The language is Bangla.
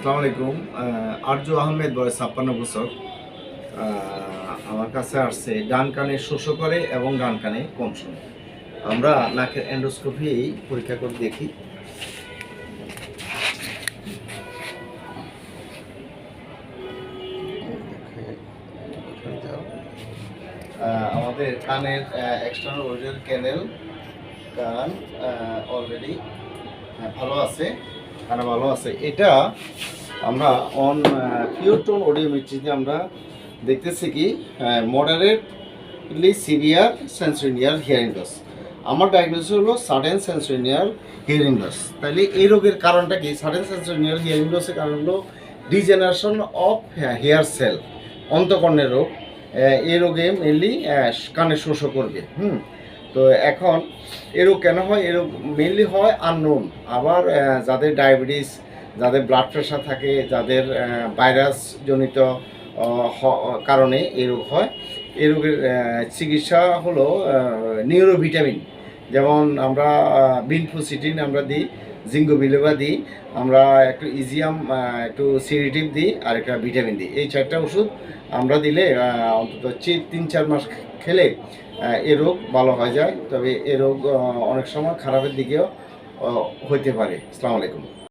আসসালামু আলাইকুম। আরজু আহমেদ, বয়স ছাপ্পান্ন বছর। আমার কাছে আসছে ডান কানে শোষ করে এবং ডান কানে কম শোনে আমরা নাকের এন্ডোস্কোপি পরীক্ষা করে দেখি। আমাদের কানের এক্সটার্নাল ওরিজিনাল ক্যানেল কান অলরেডি ভালো আছে। কানে ভালো আছে। এটা আমরা অন পিওরটোন অডিওমেট্রিতে আমরা দেখতেছি কি moderately severe sensorineural hearing loss আমার ডায়াগনোসিস হলো সাডেন সেন্সরিনিয়ার হিয়ারিং লস তাহলে এই রোগের কারণটা কি? সাডেন সেন্সরিনিয়ার হিয়ারিং লসের কারণ হলো ডিজেনারেশন অফ হেয়ার সেল অন্তকর্ণের রোগ। এই রোগে মেনলি কানে শোষ করবে। হুম? তো এখন এরোগ কেন হয়? এরও মেনলি হয় আননোন আবার যাদের ডায়াবেটিস যাদের ব্লাড প্রেশার থাকে, যাদের ভাইরাস জনিত হ- কারণে এই রোগ হয়। এই রোগের চিকিৎসা হলো নিউরোভিটামিন যেমন আমরা বিনফোসিটিন আমরা দিই, জিঙ্গো বিলেবা দিই, আমরা একটু ইজিয়াম একটু সিরিটিভ দিই, আর একটা ভিটামিন দিই। এই চারটা ওষুধ আমরা দিলে অন্তত তিন চার মাস খেলে এ রোগ ভালো হয়ে যায়। তবে এ রোগ অনেক সময় খারাপের দিকেও হইতে পারে। আসসালামু আলাইকুম।